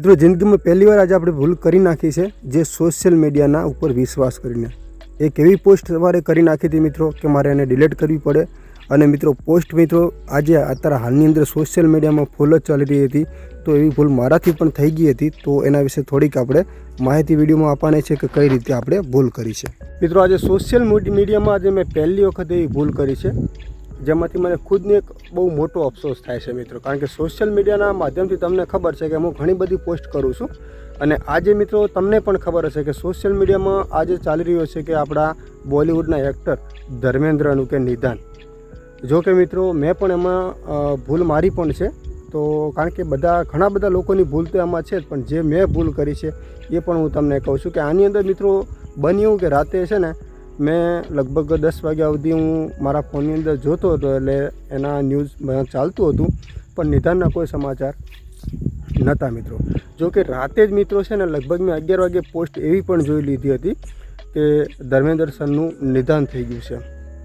મિત્રો જિંદગીમાં પહેલી વાર આજે આપણે ભૂલ કરી નાખી છે, જે સોશિયલ મીડિયાના ઉપર વિશ્વાસ કરીને. એક એવી પોસ્ટ મારે કરી નાખી હતી મિત્રો, કે મારે એને ડિલીટ કરવી પડે. અને મિત્રો પોસ્ટ મિત્રો, આજે અત્યારે હાલની અંદર સોશિયલ મીડિયામાં ફૂલ જ ચાલી રહી હતી. તો એવી ભૂલ મારાથી પણ થઈ ગઈ હતી. તો એના વિશે થોડીક આપણે માહિતી વિડીયોમાં આપવાની છે કે કઈ રીતે આપણે ભૂલ કરી છે. મિત્રો, આજે સોશિયલ મીડિયામાં આજે મેં પહેલી વખત એવી ભૂલ કરી છે. જેમાંથી મને ખુદને એક બહુ મોટો અફસોસ થાય છે મિત્રો. કારણ કે સોશિયલ મીડિયાના માધ્યમથી તમને ખબર છે કે હું ઘણી બધી પોસ્ટ કરું છું. અને આજે મિત્રો તમને પણ ખબર હશે કે સોશિયલ મીડિયામાં આજે ચાલી રહ્યો છે કે આપણા બોલિવૂડના એક્ટર ધર્મેન્દ્રનું કે નિદાન જો કે મિત્રો મેં પણ એમાં ભૂલ મારી પણ છે. તો કારણ કે બધા, ઘણા બધા લોકોની ભૂલ તો એમાં છે જ, પણ જે મેં ભૂલ કરી છે એ પણ હું તમને કહું છું કે આની અંદર મિત્રો બન્યું કે રાતે છે ને મેં લગભગ દસ વાગ્યા સુધી હું મારા ફોનની અંદર જોતો હતો એટલે એના ન્યૂઝ ચાલતું હતું, પણ નિદાનના કોઈ સમાચાર નહોતા મિત્રો. જો કે રાતે જ મિત્રો છે ને, લગભગ મેં અગિયાર વાગે પોસ્ટ એવી પણ જોઈ લીધી હતી કે ધર્મેન્દ્ર સરનું નિદાન થઈ ગયું છે,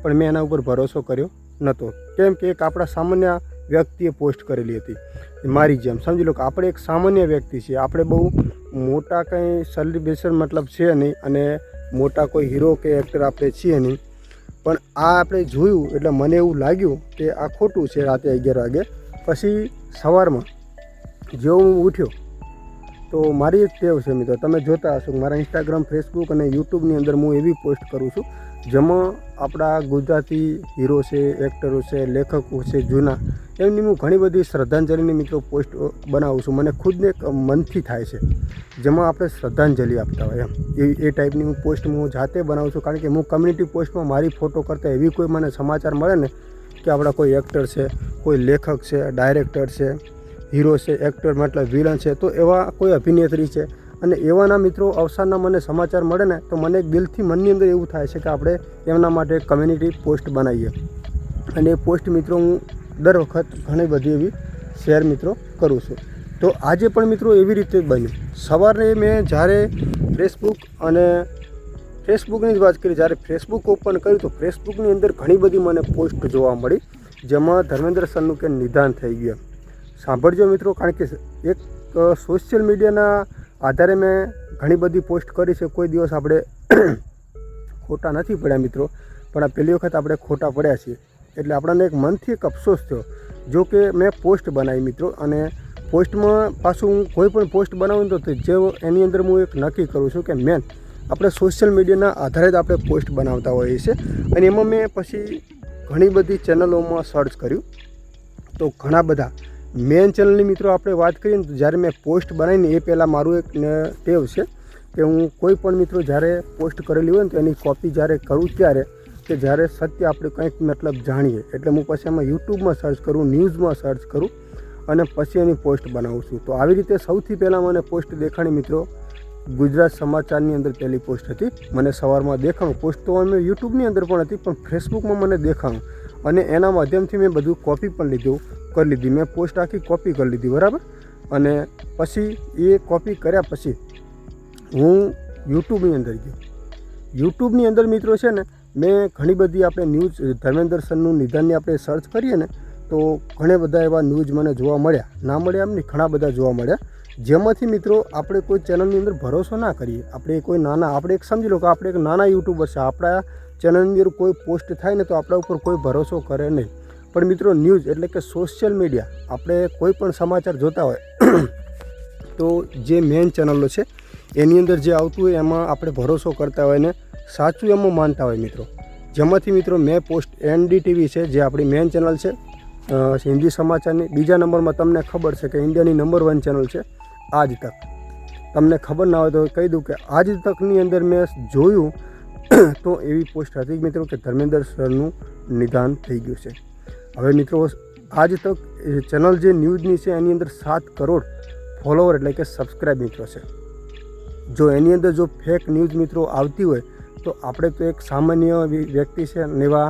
પણ મેં એના ઉપર ભરોસો કર્યો નહોતો. કેમ કે એક આપણા સામાન્ય વ્યક્તિએ પોસ્ટ કરેલી હતી. મારી જેમ, સમજી લો કે આપણે એક સામાન્ય વ્યક્તિ છીએ. આપણે બહુ મોટા કંઈ સેલિબ્રેશન મતલબ છે નહીં અને મોટા કોઈ હીરો કે એક્ટર આપણે છીએ નહીં. પણ આ આપણે જોયું એટલે મને એવું લાગ્યું કે આ ખોટું છે રાતે અગિયાર વાગે. પછી સવારમાં જેવો હું ઉઠ્યો, તો મારી એક ટેવ છે મિત્રો. તમે જોતા હશો મારા ઇન્સ્ટાગ્રામ ફેસબુક અને યુટ્યુબની અંદર હું એવી પોસ્ટ કરું છું જેમાં આપણા ગુજરાતી હીરો છે, એક્ટરો છે, લેખકો છે, જૂના, એમની હું ઘણી બધી શ્રદ્ધાંજલિની મિત્રો પોસ્ટ બનાવું છું. મને ખુદને મનથી થાય છે. જેમાં આપણે શ્રદ્ધાંજલિ આપતા હોય એમ. એ એ ટાઈપની હું પોસ્ટ હું જાતે બનાવું છું. કારણ કે હું કમ્યુનિટી પોસ્ટમાં મારી ફોટો કરતાં એવી કોઈ મને સમાચાર મળે ને કે આપણા કોઈ એક્ટર છે, કોઈ લેખક છે, ડાયરેક્ટર છે, હીરો છે, એક્ટર, મતલબ વિલન છે, તો એવા કોઈ અભિનેત્રી છે અને એવાના મિત્રો અવસાનના મને સમાચાર મળે ને તો મને દિલથી મનની અંદર એવું થાય છે કે આપણે એમના માટે કમ્યુનિટી પોસ્ટ બનાવીએ. અને એ પોસ્ટ મિત્રો હું દર વખત ઘણી બધી એવી શેર મિત્રો કરું છું. તો આજે પણ મિત્રો એવી રીતે બન્યું. સવારે મેં જ્યારે ફેસબુક અને ફેસબુકની જ વાત કરી, જ્યારે ફેસબુક ઓપન કર્યું તો ફેસબુકની અંદર ઘણી બધી મને પોસ્ટ જોવા મળી, જેમાં ધર્મેન્દ્ર સરનું કે નિદાન થઈ ગયા. સાંભળજો મિત્રો, કારણ કે એક સોશિયલ મીડિયાના આધારે મેં ઘણી બધી પોસ્ટ કરી છે. કોઈ દિવસ આપણે ખોટા નથી પડ્યા મિત્રો. પણ આ પહેલી વખત આપણે ખોટા પડ્યા છીએ. એટલે આપણને એક મનથી એક અફસોસ થયો. જો કે મેં પોસ્ટ બનાવી મિત્રો. અને પોસ્ટમાં પાછું હું કોઈ પણ પોસ્ટ બનાવું તો જે એની અંદર હું એક નક્કી કરું છું કે મેન આપણે સોશિયલ મીડિયાના આધારે જ આપણે પોસ્ટ બનાવતા હોઈએ છીએ. અને એમાં મેં પછી ઘણી બધી ચેનલોમાં સર્ચ કર્યું. તો ઘણા બધા મેન ચેનલની મિત્રો આપણે વાત કરીએ ને તો જ્યારે મેં પોસ્ટ બનાવીને એ પહેલાં મારું એક ટેવ છે કે હું કોઈ પણ મિત્રો જ્યારે પોસ્ટ કરેલી હોય ને તો એની કોપી જ્યારે કરું ત્યારે કે જ્યારે સત્ય આપણે કંઈક મતલબ જાણીએ. એટલે હું પછી એમાં યુટ્યુબમાં સર્ચ કરું ન્યૂઝમાં સર્ચ કરું અને પછી એની પોસ્ટ બનાવું છું. તો આવી રીતે સૌથી પહેલાં મને પોસ્ટ દેખાણી મિત્રો ગુજરાત સમાચારની અંદર પહેલી પોસ્ટ હતી. મને સવારમાં દેખાણું. પોસ્ટ તો અમે યુટ્યુબની અંદર પણ હતી, પણ ફેસબુકમાં મને દેખાણું. અને એના માધ્યમથી મેં બધું કોપી પણ લીધું, કરી લીધી. મેં પોસ્ટ આખી કોપી કરી લીધી, બરાબર? અને પછી એ કોપી કર્યા પછી હું યુટ્યુબની અંદર ગયો. યુટ્યુબની અંદર મિત્રો છે ને, મેં ઘણી બધી આપણે ન્યૂઝ ધર્મેન્દ્ર સરનું નિદાનની આપણે સર્ચ કરીએ ને, તો ઘણા બધા એવા ન્યૂઝ મને જોવા મળ્યા. ના મળ્યા એમ નહીં, ઘણા બધા જોવા મળ્યા. જેમાંથી મિત્રો આપણે કોઈ ચેનલની અંદર ભરોસો ના કરીએ. આપણે કોઈ નાના, આપણે એક સમજી લો કે આપણે એક નાના યુટ્યુબર છે. આપણા ચેનલની અંદર કોઈ પોસ્ટ થાય ને તો આપણા ઉપર કોઈ ભરોસો કરે નહીં. પણ મિત્રો, ન્યૂઝ એટલે કે સોશિયલ મીડિયા, આપણે કોઈ પણ સમાચાર જોતા હોય, તો જે મેઇન ચેનલો છે, એની અંદર જે આવતું હોય એમાં આપણે ભરોસો કરતા હોય ને સાચું એમાં માનતા હોય મિત્રો. જેમાંથી મિત્રો મેં પોસ્ટ એનડીટીવી છે, જે આપણી મેઇન ચેનલ છે હિન્દી સમાચારની. બીજા નંબરમાં તમને ખબર છે કે ઇન્ડિયાની નંબર વન ચેનલ છે, આજ તક. તમને ખબર ના હોય તો કહી દઉં કે આજ તકની અંદર મેં જોયું તો એવી પોસ્ટ હતી મિત્રો કે ધર્મેન્દ્ર સરનું નિદાન થઈ ગયું છે. હવે મિત્રો, આજ તક ચેનલ જે ન્યૂઝની છે, એની અંદર સાત કરોડ ફોલોવર એટલે કે સબસ્ક્રાઈબ મિત્રો છે. જો એની અંદર જો ફેક ન્યૂઝ મિત્રો આવતી હોય, તો આપણે તો એક સામાન્ય વ્યક્તિ છે એવા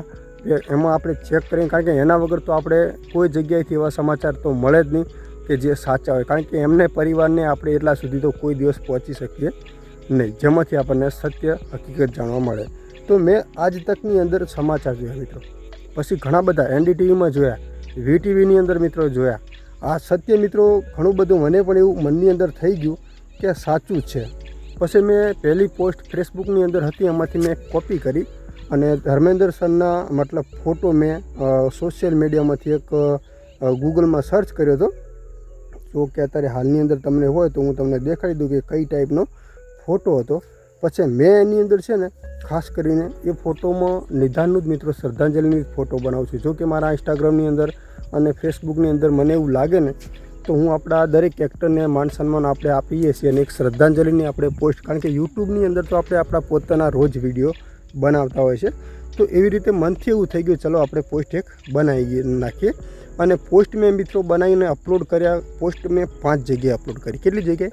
એમાં આપણે ચેક કરીએ, કારણ કે એના વગર તો આપણે કોઈ જગ્યાએથી એવા સમાચાર તો મળે જ નહીં કે જે સાચા હોય. કારણ કે એમને પરિવારને આપણે એટલા સુધી તો કોઈ દિવસ પહોંચી શકીએ નહીં, જેમાંથી આપણને સત્ય, હકીકત જાણવા મળે. તો મેં આજ તકની અંદર સમાચાર જોયા મિત્રો. પછી ઘણા બધા એનડીટીવીમાં જોયા, વીટીવીની અંદર મિત્રો જોયા. આ સત્ય મિત્રો ઘણું બધું મને પણ એવું મનની અંદર થઈ ગયું કે સાચું છે. પછી મેં પહેલી પોસ્ટ ફેસબુકની અંદર હતી, એમાંથી મેં કોપી કરી અને ધર્મેન્દ્ર સરના મતલબ ફોટો મેં સોશિયલ મીડિયામાંથી એક ગૂગલમાં સર્ચ કર્યો હતો. જો કે અત્યારે હાલની અંદર તમને હોય તો હું તમને દેખાડી દઉં કે કઈ ટાઈપનો ફોટો હતો. પછી મેં એની અંદર છે ને, ખાસ કરીને એ ફોટોમાં નિધાનનું જ મિત્રો શ્રદ્ધાંજલિની ફોટો બનાવું છું. જો કે મારા ઇન્સ્ટાગ્રામની અંદર અને ફેસબુકની અંદર મને એવું લાગે ને, તો હું આપણા દરેક એક્ટરને માન સન્માન આપણે આપીએ છીએ અને એક શ્રદ્ધાંજલિની આપણે પોસ્ટ, કારણ કે યુટ્યુબની અંદર તો આપણે આપણા પોતાના રોજ વીડિયો બનાવતા હોય છે. તો એવી રીતે મનથી એવું થઈ ગયું, ચલો આપણે પોસ્ટ એક બનાવી નાખીએ. અને પોસ્ટ મેં મિત્રો બનાવીને અપલોડ કર્યા, પોસ્ટ મેં પાંચ જગ્યાએ અપલોડ કરી. કેટલી જગ્યાએ?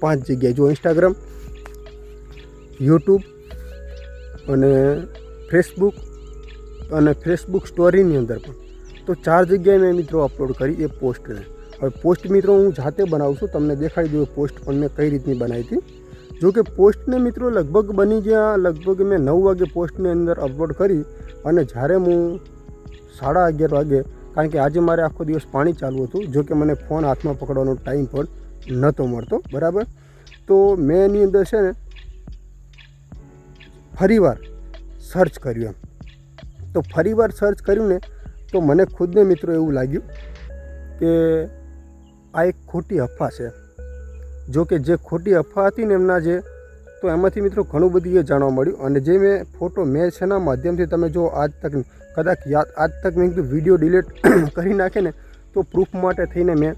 પાંચ જગ્યાએ. જો ઇન્સ્ટાગ્રામ યુટ્યુબ અને ફેસબુક અને ફેસબુક સ્ટોરીની અંદર પણ. તો ચાર જગ્યાએ મેં મિત્રો અપલોડ કરી, એ પોસ્ટને હવે પોસ્ટ મિત્રો હું જાતે બનાવું છું, તમને દેખાડી દઉં પોસ્ટ પણ મેં કઈ રીતની બનાવી હતી. જો કે પોસ્ટને મિત્રો લગભગ બની ગયા, લગભગ મેં નવ વાગે પોસ્ટની અંદર અપલોડ કરી અને જ્યારે હું સાડા અગિયાર વાગે, કારણ કે આજે મારે આખો દિવસ પાણી ચાલુ હતું, જો કે મને ફોન હાથમાં પકડવાનો ટાઈમ પણ નહોતો મળતો, બરાબર? તો મેં એની અંદર છે ને ફરીવાર સર્ચ કર્યું એમ. તો ફરીવાર સર્ચ કર્યું ને, તો મને ખુદને મિત્રો એવું લાગ્યું કે આ એક ખોટી અફવા છે. જો કે જે ખોટી અફવા હતી ને એમના જે, તો એમાંથી મિત્રો ઘણું બધું એ જાણવા મળ્યું. અને જે મેં ફોટો મેં છે એના માધ્યમથી તમે જો આજ તક, કદાચ યાદ, આજ તક મેં કીધું વીડિયો ડિલીટ કરી નાખે ને, તો પ્રૂફ માટે થઈને મેં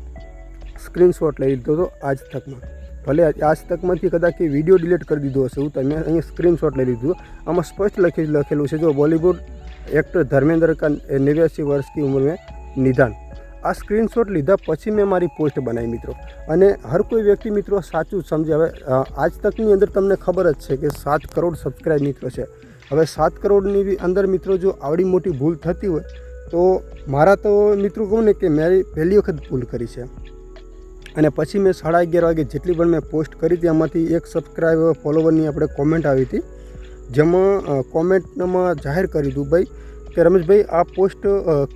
સ્ક્રીનશોટ લઈ લીધો હતો આજ તકમાં ભલે આજ તકમાંથી કદાચ એ વીડિયો ડિલીટ કરી દીધો હશે હું તમે અહીંયા સ્ક્રીનશોટ લઈ લીધું. આમાં સ્પષ્ટ લખી લખેલું છે, જો બોલિવૂડ એક્ટર ધર્મેન્દ્ર કા નેવ્યાસી વર્ષની ઉંમરમાં નિધાન. આ સ્ક્રીનશોટ લીધા પછી મેં મારી પોસ્ટ બનાવી મિત્રો. અને હર કોઈ વ્યક્તિ મિત્રો સાચું સમજે. હવે આજ તકની અંદર તમને ખબર જ છે કે સાત કરોડ સબસ્ક્રાઈબ મિત્રો છે. હવે સાત કરોડની અંદર મિત્રો જો આવડી મોટી ભૂલ થતી હોય, તો મારા તો મિત્રો કહું ને કે મેં પહેલી વખત ભૂલ કરી છે. અને પછી મેં સાડા અગિયાર વાગે જેટલી પણ મેં પોસ્ટ કરી હતી એમાંથી એક સબસ્ક્રાઈબર ફોલોવરની આપણે કોમેન્ટ આવી હતી. જેમાં કોમેન્ટમાં જાહેર કરી હતું ભાઈ કે, રમેશભાઈ, આ પોસ્ટ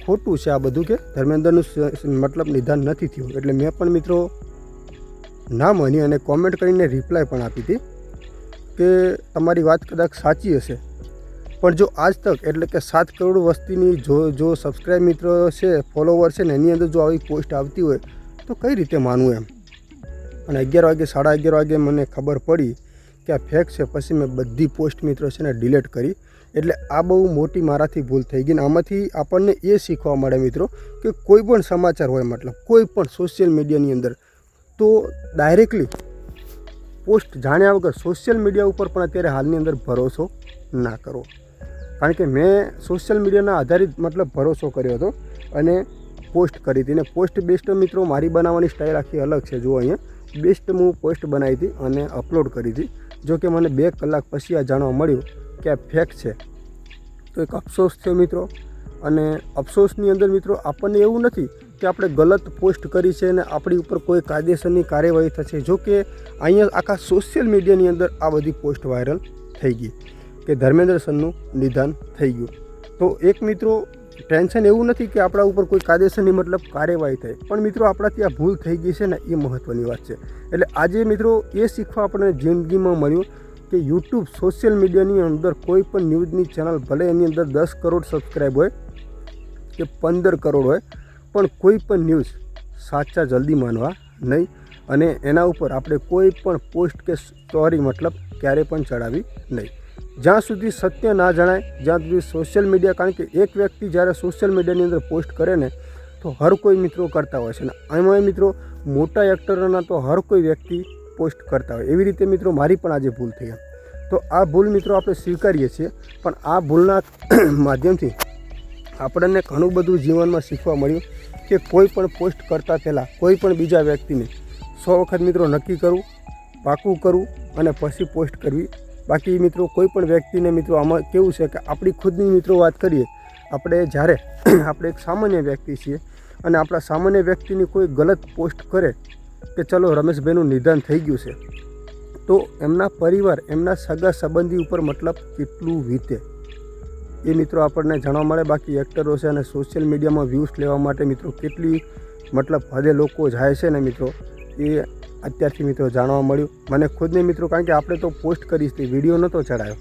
ખોટું છે આ બધું કે? ધર્મેન્દ્રનું મતલબ નિદાન નથી થયું. એટલે મેં પણ મિત્રો ના માની અને કોમેન્ટ કરીને રિપ્લાય પણ આપી હતી કે, તમારી વાત કદાચ સાચી હશે. પણ જો આજ તક, એટલે કે સાત કરોડ વસ્તીની જો જો સબસ્ક્રાઈબ મિત્રો છે ફોલોવર છે ને, એની અંદર જો આવી પોસ્ટ આવતી હોય તો કઈ રીતે માનવું એમ? અને અગિયાર વાગે, સાડા અગિયાર વાગે મને ખબર પડી કે આ ફેક છે. પછી મેં બધી પોસ્ટ મિત્રો છે ને ડિલીટ કરી. એટલે આ બહુ મોટી મારાથી ભૂલ થઈ ગઈ ને આમાંથી આપણને એ શીખવા મળે મિત્રો કે કોઈ પણ સમાચાર હોય, મતલબ કોઈ પણ સોશિયલ મીડિયાની અંદર, તો ડાયરેક્ટલી પોસ્ટ જાણ્યા વગર સોશિયલ મીડિયા ઉપર પણ અત્યારે હાલની અંદર ભરોસો ના કરો. કારણ કે મેં સોશિયલ મીડિયાના આધારિત, મતલબ ભરોસો કર્યો હતો. અને પોસ્ટ કરી હતી. ને પોસ્ટ બેસ્ટ મિત્રો મારી બનાવવાની સ્ટાઇલ આખી અલગ છે. જુઓ અહીંયા. બેસ્ટ હું પોસ્ટ બનાવી હતી અને અપલોડ કરી હતી. જો કે મને બે કલાક પછી આ જાણવા મળ્યું કે આ ફેક છે. તો એક અફસોસ થયો મિત્રો. અને અફસોસની અંદર મિત્રો આપણને એવું નથી કે આપણે ગલત પોસ્ટ કરી છે અને આપણી ઉપર કોઈ કાયદેસરની કાર્યવાહી થશે. જો કે અહીંયા આખા સોશિયલ મીડિયાની અંદર આ બધી પોસ્ટ વાયરલ થઈ ગઈ કે ધર્મેન્દ્ર સરનું નિધન થઈ ગયું. તો એક મિત્રો ટેન્શન એવું નથી કે આપણા ઉપર કોઈ કાયદેસરની મતલબ કાર્યવાહી થાય. પણ મિત્રો, આપણાથી આ ભૂલ થઈ ગઈ છે ને, એ મહત્ત્વની વાત છે. એટલે આજે મિત્રો, એ શીખવા આપણને જિંદગીમાં મળ્યું કે યુટ્યુબ સોશિયલ મીડિયાની અંદર કોઈ પણ ન્યૂઝની ચેનલ ભલે એની અંદર દસ કરોડ સબસ્ક્રાઈબ હોય કે પંદર કરોડ હોય, પણ કોઈ પણ ન્યૂઝ સાચા જલ્દી માનવા નહીં. અને એના ઉપર આપણે કોઈ પણ પોસ્ટ કે સ્ટોરી મતલબ ક્યારે પણ ચડાવી નહીં. જ્યાં સુધી સત્ય ના જણાય, જ્યાં સુધી સોશિયલ મીડિયા કારણ કે એક વ્યક્તિ જ્યારે સોશિયલ મીડિયાની અંદર પોસ્ટ કરે ને, તો હર કોઈ મિત્રો કરતા હોય છે. ને એમાં મિત્રો મોટા એક્ટરોના તો હર કોઈ વ્યક્તિ પોસ્ટ કરતા હોય. એવી રીતે મિત્રો મારી પણ આજે ભૂલ થઈ તો આ ભૂલ મિત્રો આપણે સ્વીકારીએ છીએ, પણ આ ભૂલના માધ્યમથી આપણને ઘણું બધું જીવનમાં શીખવા મળ્યું કે કોઈ પણ પોસ્ટ કરતાં પહેલાં કોઈ પણ બીજા વ્યક્તિને સો વખત મિત્રો નક્કી કરવું, પાકું કરવું અને પછી પોસ્ટ કરવી બાકી મિત્રો કોઈ પણ વ્યક્તિને મિત્રો આમાં કેવું છે કે આપણી ખુદની મિત્રો વાત કરીએ, આપણે જ્યારે આપણે એક સામાન્ય વ્યક્તિ છીએ અને આપણા સામાન્ય વ્યક્તિની કોઈ ગલત પોસ્ટ કરે કે ચલો રમેશભાઈનું નિધન થઈ ગયું છે, તો એમના પરિવાર, એમના સગા સંબંધી ઉપર મતલબ કેટલું વીતે? એ મિત્રો આપણને જાણવા મળે. બાકી એક્ટરો છે અને સોશિયલ મીડિયામાં વ્યૂઝ લેવા માટે મિત્રો કેટલી મતલબ હદે લોકો જાય છે ને મિત્રો, એ અત્યારથી મિત્રો જાણવા મળ્યું. મને ખુદને મિત્રો, કારણ કે આપણે તો પોસ્ટ કરીશ તે વીડિયો નહોતો ચડાયો.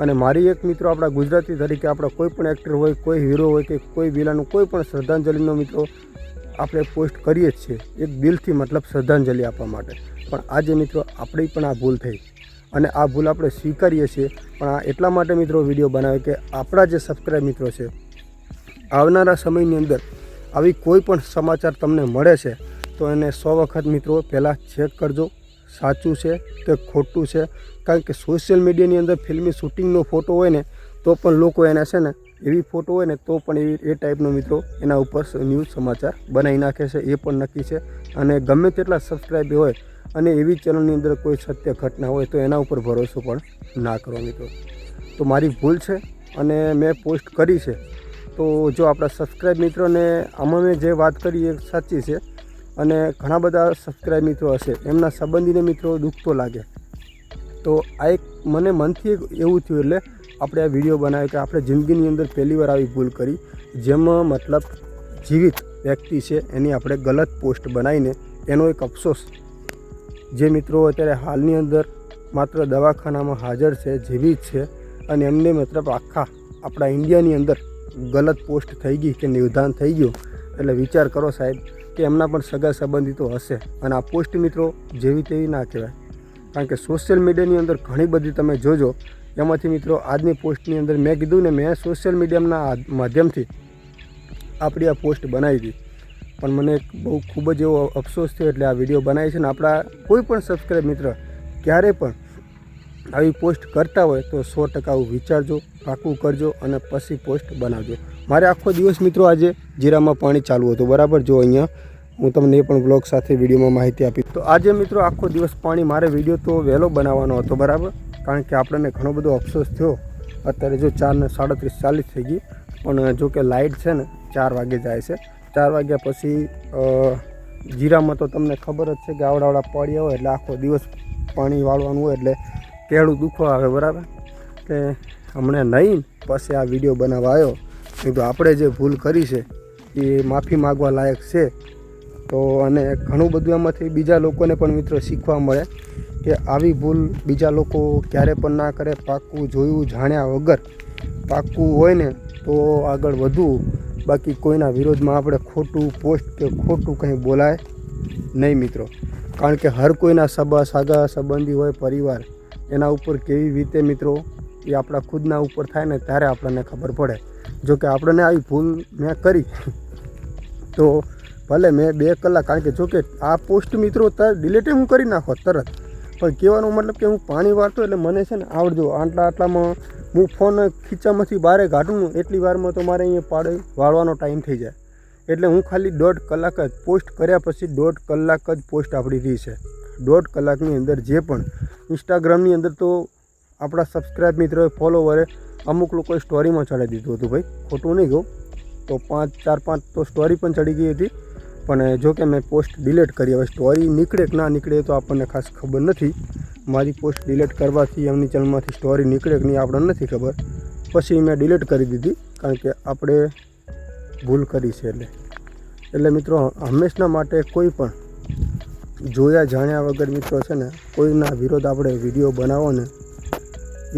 અને મારી એક મિત્રો આપણા ગુજરાતી તરીકે આપણા કોઈ પણ એક્ટર હોય, કોઈ હીરો હોય કે કોઈ વિલાનું કોઈ પણ શ્રદ્ધાંજલિનો મિત્રો આપણે પોસ્ટ કરીએ જ છીએ. એક દિલથી મતલબ શ્રદ્ધાંજલિ આપવા માટે. પણ આજે મિત્રો આપણી પણ આ ભૂલ થઈ. અને આ ભૂલ આપણે સ્વીકારીએ છીએ. પણ આ એટલા માટે મિત્રો વીડિયો બનાવે કે આપણા જે સબસ્ક્રાઈબ મિત્રો છે, આવનારા સમયની અંદર આવી કોઈ પણ સમાચાર તમને મળે છે તો એને સો વખત મિત્રો પહેલાં ચેક કરજો. સાચું છે કે ખોટું છે? કારણ કે સોશિયલ મીડિયાની અંદર ફિલ્મી શૂટિંગનો ફોટો હોય ને, તો પણ લોકો એને છે ને, એવી ફોટો હોય ને, તો પણ એવી, એ ટાઈપનો મિત્રો એના ઉપર ન્યૂઝ સમાચાર બનાવી નાખે છે, એ પણ નક્કી છે. અને ગમે તેટલા સબસ્ક્રાઈબ હોય અને એવી ચેનલની અંદર કોઈ સત્ય ઘટના હોય, તો એના ઉપર ભરોસો પણ ના કરો મિત્રો. તો મારી ભૂલ છે અને મેં પોસ્ટ કરી છે. તો જો આપણા સબસ્ક્રાઈબ મિત્રોને આમાં મેં જે વાત કરી એ સાચી છે. અને ઘણા બધા સબસ્ક્રાઈબ મિત્રો હશે. એમના સંબંધીને મિત્રો દુઃખ તો લાગે. તો આ એક મને મનથી એક એવું થયું એટલે આપણે આ વીડિયો બનાવ્યો કે આપણે જિંદગીની અંદર પહેલી વાર આવી ભૂલ કરી. જેમાં મતલબ જીવિત વ્યક્તિ છે એની આપણે ગલત પોસ્ટ બનાવીને એનો એક અફસોસ. જે મિત્રો અત્યારે હાલની અંદર માત્ર દવાખાનામાં હાજર છે, જીવિત છે અને એમને મતલબ આખા આપણા ઇન્ડિયાની અંદર ગલત પોસ્ટ થઈ ગઈ કે નિર્ધાન થઈ ગયું. એટલે વિચાર કરો સાહેબ કે એમના પણ સગા સંબંધિતો હશે. અને આ પોસ્ટ મિત્રો જેવી તેવી ના કહેવાય. કારણ કે સોશિયલ મીડિયાની અંદર ઘણી બધી તમે જોજો, એમાંથી મિત્રો આજની પોસ્ટની અંદર મેં કીધું ને મેં સોશિયલ મીડિયાના માધ્યમથી આપણી આ પોસ્ટ બનાવી હતી. પણ મને એક બહુ ખૂબ જ એવો અફસોસ થયો એટલે આ વીડિયો બનાવી છે ને આપણા કોઈ પણ સબસ્ક્રાઈબ મિત્ર ક્યારે પણ આવી પોસ્ટ કરતા હોય તો સો ટકા વિચારજો, પાકું કરજો અને પછી પોસ્ટ બનાવજો. મારે આખો દિવસ મિત્રો આજે જીરામાં પાણી ચાલુ હતું. બરાબર? જો અહીંયા હું તમને એ પણ બ્લોગ સાથે વિડીયોમાં માહિતી આપી તો આજે મિત્રો આખો દિવસ પાણી મારે વીડિયો તો વહેલો બનાવવાનો હતો, બરાબર? કારણ કે આપણને ઘણો બધો અફસોસ થયો. અત્યારે જો ચારને સાડત્રીસ ચાલીસ થઈ ગઈ. પણ જો કે લાઇટ છે ને, ચાર વાગે જાય છે. ચાર વાગ્યા પછી જીરામાં તો તમને ખબર જ છે કે આવડાવડા પડ્યા હોય એટલે આખો દિવસ પાણી વાળવાનું હોય એટલે કેળું દુખવા આવે, બરાબર? કે હમણાં નહીં, પછી આ વીડિયો બનાવવા આવ્યો કીધું આપણે જે ભૂલ કરી છે, એ માફી માગવા લાયક છે. તો અને ઘણું બધું એમાંથી બીજા લોકોને પણ મિત્રો શીખવા મળે કે આવી ભૂલ બીજા લોકો ક્યારે પણ ના કરે. પાક્કું જોયું, જાણ્યા વગર પાક્કું હોય ને તો આગળ વધવું. બાકી કોઈના વિરોધમાં આપણે ખોટું પોસ્ટ કે ખોટું કંઈ બોલાય નહીં મિત્રો. કારણ કે હર કોઈના સબા સાગા, સંબંધી હોય, પરિવાર, એના ઉપર કેવી રીતે મિત્રો એ આપણા ખુદના ઉપર થાય ને ત્યારે આપણને ખબર પડે. જો કે આપણને આવી ભૂલ મેં કરી. તો ભલે મેં બે કલાક, કારણ કે જો કે આ પોસ્ટ મિત્રો ડિલેટે હું કરી નાખો તરત. પણ કહેવાનો મતલબ કે હું પાણી વાળતો એટલે મને છે ને આવડજો. આટલા આટલામાં હું ફોન ખીચામાંથી બહાર કાઢું એટલી વારમાં તો મારે અહીંયા પાડે વાળવાનો ટાઈમ થઈ જાય. એટલે હું ખાલી દોઢ કલાક જ પોસ્ટ કર્યા પછી દોઢ કલાક જ પોસ્ટ આપણી રહી છે. દોઢ કલાકની અંદર જે પણ ઇન્સ્ટાગ્રામની અંદર તો આપણા સબસ્ક્રાઈબ મિત્રો ફોલોવરે અમુક લોકોએ સ્ટોરીમાં ચડાવી દીધું હતું ભાઈ. ખોટું નહીં કહું. તો પાંચ, ચાર, પાંચ તો સ્ટોરી પણ ચડી ગઈ હતી. પણ જો કે મેં પોસ્ટ ડિલીટ કરી. હવે સ્ટોરી નીકળે કે ના નીકળે તો આપણને ખાસ ખબર નથી. મારી પોસ્ટ ડિલીટ કરવાથી એમની ચેનલમાંથી સ્ટોરી નીકળે કે નહીં આપણને નથી ખબર. પછી મેં ડિલીટ કરી દીધી કારણ કે આપણે ભૂલ કરી છે એટલે. એટલે મિત્રો, હંમેશના માટે કોઈ પણ જોયા, જાણ્યા વગર મિત્રો છે ને, કોઈના વિરોધ આપણે વીડિયો બનાવો ને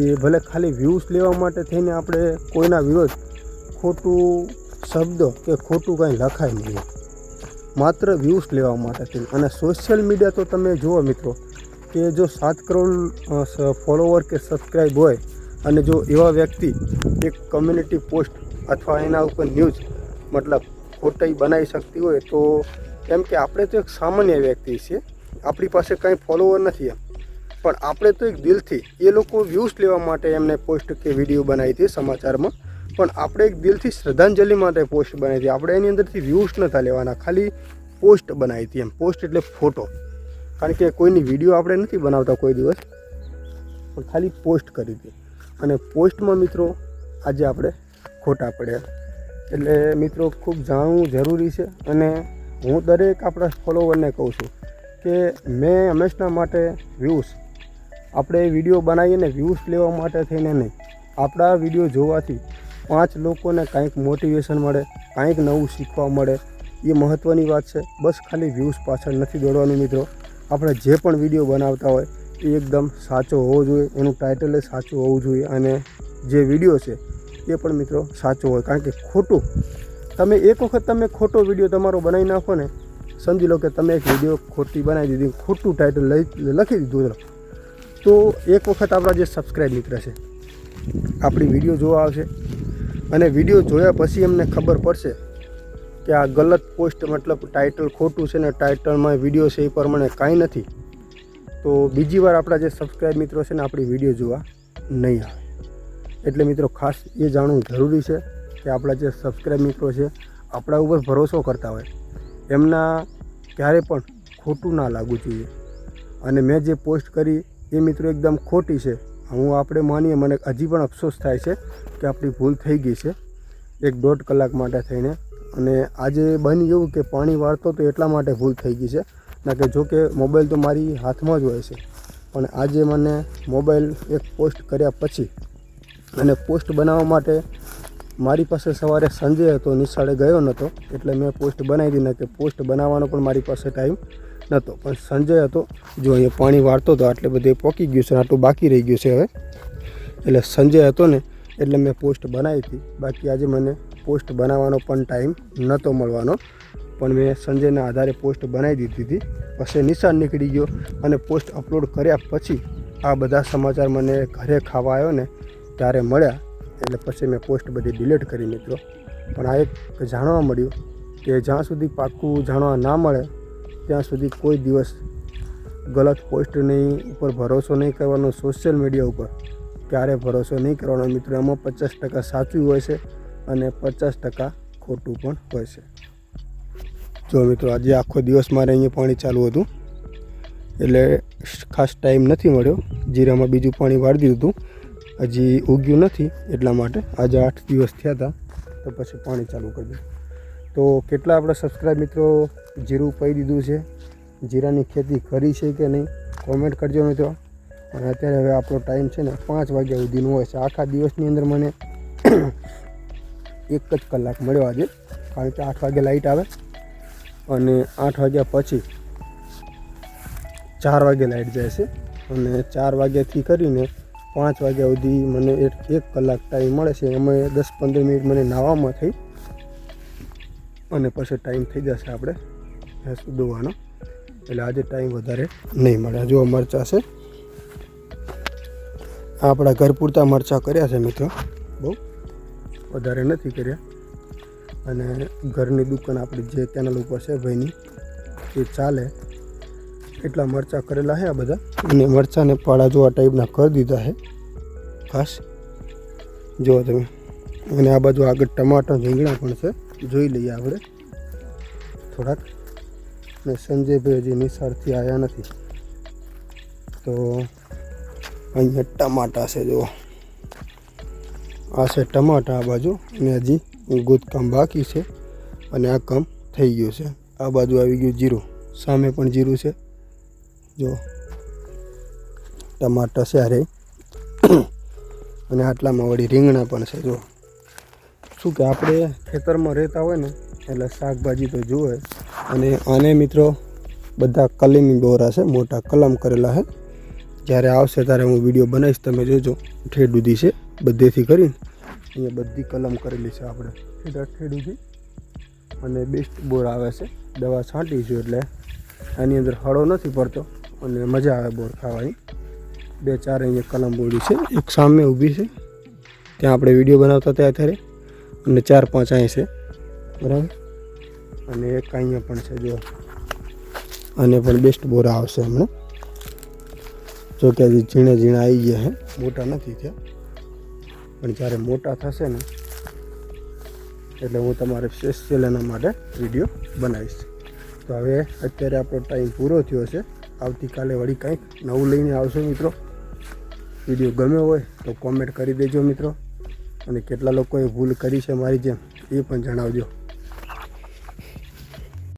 એ ભલે ખાલી વ્યૂઝ લેવા માટે થઈને આપણે કોઈના વિરોધ, ખોટું શબ્દ કે ખોટું કંઈ લખાય નહીં. માત્ર વ્યૂઝ લેવા માટે થઈને. અને સોશિયલ મીડિયા તો તમે જુઓ મિત્રો, કે જો સાત કરોડ ફોલોવર કે સબસ્ક્રાઈબ હોય, અને જો એવા વ્યક્તિ એક કમ્યુનિટી પોસ્ટ અથવા એના ઉપર ન્યૂઝ મતલબ ખોટાઈ બનાવી શકતી હોય, તો કેમ કે આપણે તો એક સામાન્ય વ્યક્તિ છીએ. આપણી પાસે કંઈ ફોલોવર નથી એમ. પણ આપણે તો એક દિલથી એ લોકો વ્યૂઝ લેવા માટે એમને પોસ્ટ કે વીડિયો બનાવી હતી સમાચારમાં. પણ આપણે એક દિલથી શ્રદ્ધાંજલિ માટે પોસ્ટ બનાવી હતી. આપણે એની અંદરથી વ્યૂઝ નહોતા લેવાના. ખાલી પોસ્ટ બનાવી હતી એમ. પોસ્ટ એટલે ફોટો કારણ કે કોઈની વીડિયો આપણે નથી બનાવતા કોઈ દિવસ. પણ ખાલી પોસ્ટ કરી હતી. અને પોસ્ટમાં મિત્રો, આજે આપણે ખોટા પડ્યા. એટલે મિત્રો, ખૂબ જાણવું જરૂરી છે. અને હું દરેક આપણા ફોલોવરને કહું છું કે મેં હંમેશના માટે વ્યૂઝ આપણે વીડિયો બનાવીને વ્યૂઝ લેવા માટે થઈને નહીં. આપણા વીડિયો જોવાથી પાંચ લોકોને કાંઈક મોટિવેશન મળે, કાંઈક નવું શીખવા મળે. એ મહત્ત્વની વાત છે. બસ ખાલી વ્યૂઝ પાછળ નથી દોડવાનું મિત્રો. આપણે જે પણ વીડિયો બનાવતા હોય એ એકદમ સાચો હોવો જોઈએ. એનું ટાઇટલ સાચું હોવું જોઈએ અને જે વીડિયો છે એ પણ મિત્રો સાચો હોય. કારણ કે ખોટું, તમે એક વખત તમે ખોટો વીડિયો તમારો બનાવી નાખો ને, સમજી લો કે તમે એક વીડિયો ખોટી બનાવી દીધી, ખોટું ટાઇટલ લઈ લખી દીધું. તો એક વખત આપણા જે સબસ્ક્રાઈબ મિત્ર છે, આપણી વીડિયો જોવા આવશે. અને વીડિયો જોયા પછી એમને ખબર પડશે કે આ ગલત પોસ્ટ મતલબ ટાઇટલ ખોટું છે ને ટાઇટલમાં વીડિયો છે એ પ્રમાણે કાંઈ નથી. તો બીજી વાર આપણા જે સબસ્ક્રાઈબ મિત્રો છે ને આપણી વીડિયો જોવા નહીં આવે. એટલે મિત્રો ખાસ એ જાણવું જરૂરી છે કે આપણા જે સબસ્ક્રાઈબ મિત્રો છે, આપણા ઉપર ભરોસો કરતા હોય. એમના ક્યારે પણ ખોટું ના લાગવું જોઈએ. અને મેં જે પોસ્ટ કરી એ મિત્રો એકદમ ખોટી છે. હું આપણે માનીએ, મને હજી પણ અફસોસ થાય છે કે આપણી ભૂલ થઈ ગઈ છે એક દોઢ કલાક માટે થઈને. અને આજે બની એવું કે પાણી વાળતો તો એટલા માટે ભૂલ થઈ ગઈ છે. ના કે જો કે મોબાઈલ તો મારી હાથમાં જ હોય છે. પણ આજે મને મોબાઈલ એક પોસ્ટ કર્યા પછી અને પોસ્ટ બનાવવા માટે મારી પાસે સવારે સંજય હતો, નિશાળે ગયો નહોતો એટલે મેં પોસ્ટ બનાવી દીધી. કે પોસ્ટ બનાવવાનો પણ મારી પાસે ટાઈમ નહોતો પણ સંજય હતો. જો અહીંયા પાણી વાળતો હતો આટલે બધે પોકી ગયું છે આટલું બાકી રહી ગયું છે હવે. એટલે સંજય હતો ને, એટલે મેં પોસ્ટ બનાવી હતી. બાકી આજે મને પોસ્ટ બનાવવાનો પણ ટાઈમ નહોતો મળવાનો. પણ મેં સંજયના આધારે પોસ્ટ બનાવી દીધી હતી. પછી નિશાન નીકળી ગયો અને પોસ્ટ અપલોડ કર્યા પછી આ બધા સમાચાર મને ઘરે ખાવા આવ્યો ને, ત્યારે મળ્યા. એટલે પછી મેં પોસ્ટ બધી ડિલીટ કરી મિત્રો પણ આ એક જાણવા મળ્યું કે જ્યાં સુધી પાક્કું જાણવા ના મળે ત્યાં સુધી કોઈ દિવસ ગલત પોસ્ટની ઉપર ભરોસો નહીં કરવાનો, સોશિયલ મીડિયા ઉપર ક્યારે ભરોસો નહીં કરવાનો મિત્રો? એમાં પચાસ ટકા સાચું હોય છે અને પચાસ ટકા ખોટું પણ હોય છે. જો મિત્રો, આજે આખો દિવસ મારે અહીંયા પાણી ચાલુ હતું, એટલે ખાસ ટાઈમ નથી મળ્યો. જીરામાં બીજું પાણી વાળી દીધું હતું. હજી ઉગ્યું નથી એટલા માટે આજે આઠ દિવસ થયા હતા, તો પછી પાણી ચાલુ કરી દીધું. તો કેટલા આપણા સબસ્ક્રાઈબ મિત્રો જીરું પઈ દીધું છે? જીરાની ખેતી કરી છે કે નહીં? કોમેન્ટ કરજો મિત્રો. અને અત્યારે હવે આપણો ટાઈમ છે ને પાંચ વાગ્યા સુધીનો હોય છે. આખા દિવસની અંદર મને એક જ કલાક મળ્યો આજે, કારણ કે આઠ વાગે લાઇટ આવે. અને આઠ વાગ્યા પછી ચાર વાગે લાઇટ જાય છે. અને ચાર વાગ્યાથી કરીને પાંચ વાગ્યા સુધી મને એક કલાક ટાઈમ મળે છે. એમાં દસ પંદર મિનિટ મને નાહવામાં થઈ. અને પછી ટાઈમ થઈ જશે આપણે ભેંસ દોવાનો. એટલે આજે ટાઈમ વધારે નહીં મળે. જો મરચાં છે. આપણા ઘર પૂરતા મરચાં કર્યા છે મિત્રો. બહુ વધારે નથી કર્યા. અને ઘરની દુકાન આપણી જે ચેનલ ઉપર છે ભાઈની, એ ચાલે. એટલા મરચાં કરેલા છે આ બધા. અને મરચાંને પાળા જોવા ટાઈપના કરી દીધા છે. ખાસ. જુઓ તમે. અને આ બાજુ આગળ ટમાટર, રીંગણા પણ છે. જોઈ લઈએ આપણે. થોડાક. ને સંજયભાઈ હજી નિશાળથી આવ્યા નથી. તો અહીંયા ટમાટા છે, જુઓ. આ છે ટમાટા આ બાજુ. અને હજી ગુદકામ બાકી છે. અને આ કામ થઈ ગયું છે. આ બાજુ આવી ગયું જીરું. સામે પણ જીરું છે. જો ટમાટા છે અરે અને આટલામાં વળી રીંગણા પણ છે જો શું કે આપણે ખેતરમાં રહેતા હોય ને, એટલે શાકભાજી તો જુએ. અને આને મિત્રો બધા કલમી દોરા છે, મોટા કલમ કરેલા છે. જ્યારે આવશે ત્યારે હું વીડિયો બનાવીશ, તમે જોજો. ઠેડ છે, બધેથી કરીને અહીંયા બધી કલમ કરેલી છે આપણે. ઠેડા ઠેડુથી અને બેસ્ટ બોર આવે છે, દવા છાંટીશું એટલે આની અંદર હળો નથી પડતો અને મજા આવે બોર ખાવાની. બે ચાર અહીંયા કલમ બોડી છે, એક સામે ઊભી છે. ત્યાં આપણે વીડિયો બનાવતા હતા અત્યારે અને ચાર પાંચ અહીં છે. બરાબર? અને એક અહીંયા પણ છે, જો. અને પણ બેસ્ટ બોરા આવશે હમણાં. જો કે હજી ઝીણા ઝીણા આવી ગયા છે મોટા નથી થયા. પણ જ્યારે મોટા થશે ને, એટલે હું તમારે સ્પેશિયલ એના માટે વીડિયો બનાવીશ. તો હવે અત્યારે આપણો ટાઈમ પૂરો થયો છે. આવતીકાલે વળી કંઈક નવું લઈને આવશો મિત્રો. વીડિયો ગમ્યો હોય તો કોમેન્ટ કરી દેજો મિત્રો. અને કેટલા લોકોએ ભૂલ કરી છે મારી જેમ એ પણ જણાવજો.